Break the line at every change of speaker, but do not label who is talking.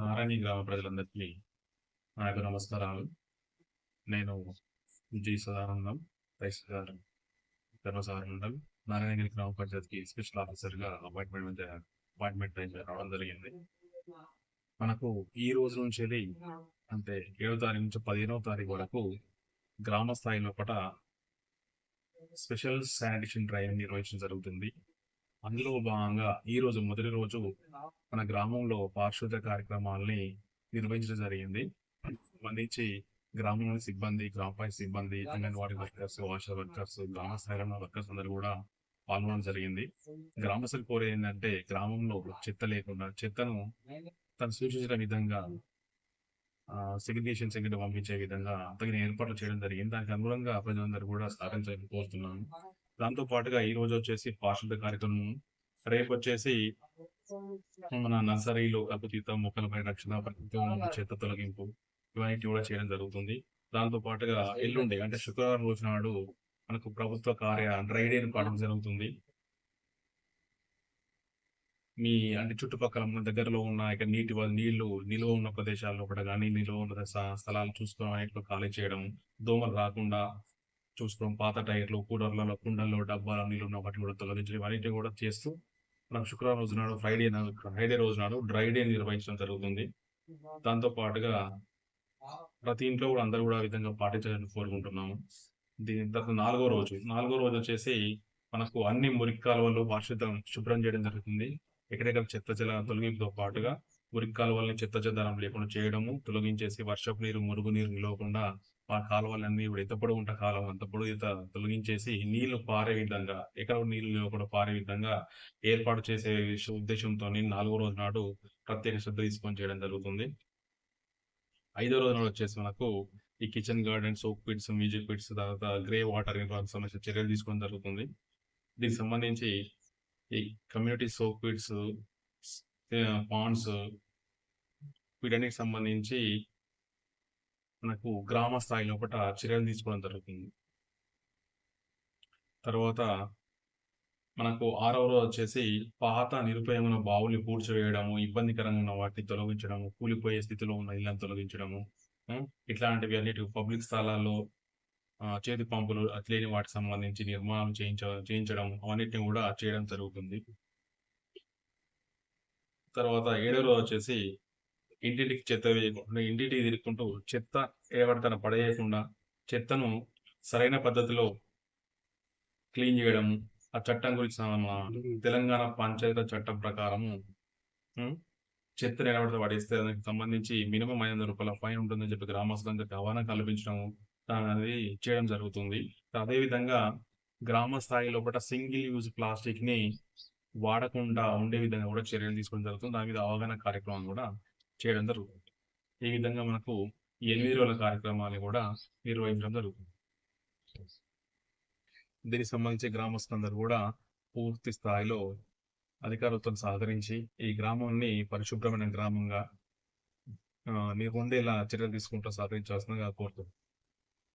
నారాయణి గ్రామ ప్రజలందరికీ నా యొక్క నమస్కారాలు. నేను జి సదానందం తహసీల్దార్ ధర్మసారండం నారాయణగిరి గ్రామ పంచాయతీకి స్పెషల్ ఆఫీసర్గా అపాయింట్మెంట్ అపాయింట్మెంట్ రావడం జరిగింది. మనకు ఈ రోజు నుంచి వెళ్ళి అంటే ఏడో తారీఖు నుంచి పదిహేనవ తారీఖు వరకు గ్రామ స్థాయి లోపల స్పెషల్ శానిటేషన్ డ్రైవ్ నిర్వహించడం జరుగుతుంది. అందులో భాగంగా ఈ రోజు మొదటి రోజు మన గ్రామంలో పారిశుద్ధ కార్యక్రమాల్ని నిర్వహించడం జరిగింది. సంబంధించి గ్రామంలోని సిబ్బంది గ్రామ పంచాయతీ సిబ్బంది అంగన్వాడీ వర్కర్స్ ఆశా వర్కర్స్ గ్రామ స్థాయిలో వర్కర్స్ అందరూ కూడా పాల్గొనడం జరిగింది. గ్రామస్తులు కోరే ఏంటంటే గ్రామంలో చెత్త లేకుండా చెత్తను తను సూచించిన విధంగా సెగ్రిగేషన్ సెగ్రిట్ పంపించే విధంగా తగిన ఏర్పాట్లు చేయడం జరిగింది. దానికి అనుగుణంగా ప్రజలందరూ కూడా సహకరించాలని కోరుతున్నాను. దాంతో పాటుగా ఈ రోజు వచ్చేసి పారిశుద్ధ్య కార్యక్రమం. రేపు వచ్చేసి మన నర్సరీలో కలుపుతీత మొక్కల పరిరక్షణ చేత చెత్త తొలగింపు ఇవన్నీ కూడా చేయడం జరుగుతుంది. దాంతో పాటుగా ఎల్లుండి అంటే శుక్రవారం రోజు నాడు మనకు ప్రభుత్వ కార్య డ్రై డే జరుగుతుంది. మీ అంటే చుట్టుపక్కల మన దగ్గరలో ఉన్న ఇక్కడ నీటి నీళ్ళు నిలువ ఉన్న ప్రదేశాల్లో కూడా కానీ నిలువ ఉన్న స్థలాలు చూసుకోవడం అన్నిట్లో ఖాళీ చేయడం దోమలు రాకుండా చూసుకోవడం పాత టైర్లు కూలర్లలో కుండల్లో డబ్బాలు నీళ్ళు ఉన్న వాటిని కూడా తొలగించడం అన్నిటిని కూడా చేస్తూ మనం శుక్రవారం రోజు నాడు ఫ్రైడే ఫ్రైడే రోజు నాడు డ్రై డే నిర్వహించడం జరుగుతుంది. దాంతో పాటుగా ప్రతి ఇంట్లో కూడా అందరూ కూడా విధంగా పాటించాలని కోరుకుంటున్నాము. దీని తర్వాత నాలుగో రోజు నాలుగో రోజు వచ్చేసి మనకు అన్ని మురికి కాలువలు పారిశుద్ధం శుభ్రం చేయడం జరుగుతుంది. ఎక్కడెక్కడ చెత్త చెల తొలగింపుతో పాటుగా మురికి కాలువల్ని చెత్త చెదారం లేకుండా చేయడము తొలగించేసి వర్షపు నీరు మురుగు నీరు నిలవకుండా ఆ కాలువలన్నీ ఇప్పుడు ఎంత పొడవు ఉంటే కాలువ అంత పొడవు ఇంత తొలగించేసి నీళ్ళు పారే విధంగా ఎక్కడ నీళ్ళు నిలవకుండా పారే విధంగా ఏర్పాటు చేసే ఉద్దేశంతో నాలుగో రోజు నాడు ప్రత్యేక శ్రద్ధ తీసుకొని చేయడం జరుగుతుంది. ఐదో రోజు నాడు వచ్చేసి మనకు ఈ kitchen garden soak pits magic pits తర్వాత గ్రే వాటర్ సంబంధించిన చర్యలు తీసుకోవడం జరుగుతుంది. దీనికి సంబంధించి ఈ కమ్యూనిటీ సోప్ పిట్స్ పాండ్స్ వీటన్నిటికి సంబంధించి మనకు గ్రామ స్థాయి లోపల చర్యలు తీసుకోవడం జరుగుతుంది. తర్వాత మనకు ఆరవ రోజు వచ్చేసి పాత నిరుపయోగమైన బావుల్ని పూడ్చివేయడము ఇబ్బందికరంగా ఉన్న వాటిని తొలగించడము కూలిపోయే స్థితిలో ఉన్న ఇళ్ళని తొలగించడము ఇట్లాంటివి అన్నిటి పబ్లిక్ స్థలాల్లో చేతి పంపులు అట్లేని వాటికి సంబంధించి నిర్మాణం చేయించ చేయించడం అవన్నిటిని కూడా చేయడం జరుగుతుంది. తర్వాత ఏడో రోజు వచ్చేసి ఇంటింటికి చెత్త వేయకుండా ఇంటింటికి తిరుగుకుంటూ చెత్త ఏవడతన పడేయకుండా చెత్తను సరైన పద్ధతిలో క్లీన్ చేయడం ఆ చట్టం గురించి తెలంగాణ పంచాయతీ చట్టం ప్రకారము చెత్త నిలబడితే పడేస్తే దానికి సంబంధించి మినిమం ఐదు వందల రూపాయల ఫైన్ ఉంటుందని చెప్పి గ్రామస్తులందరికీ అవగాహన కల్పించడం అనేది చేయడం జరుగుతుంది. అదేవిధంగా గ్రామ స్థాయి లోపల సింగిల్ యూజ్ ప్లాస్టిక్ని వాడకుండా ఉండే విధంగా కూడా చర్యలు తీసుకోవడం జరుగుతుంది. దాని మీద అవగాహన కార్యక్రమం కూడా చేయడం జరుగుతుంది. ఈ విధంగా మనకు ఎనిమిది రోజుల కార్యక్రమాలు కూడా నిర్వహించడం జరుగుతుంది. దీనికి సంబంధించి గ్రామస్తులందరూ కూడా పూర్తి స్థాయిలో అధికారులతో సహకరించి ఈ గ్రామాన్ని పరిశుభ్రమైన గ్రామంగా మీరు ఉండేలా చర్యలు తీసుకుంటూ సహకరించాల్సిందిగా కోరుతున్నాను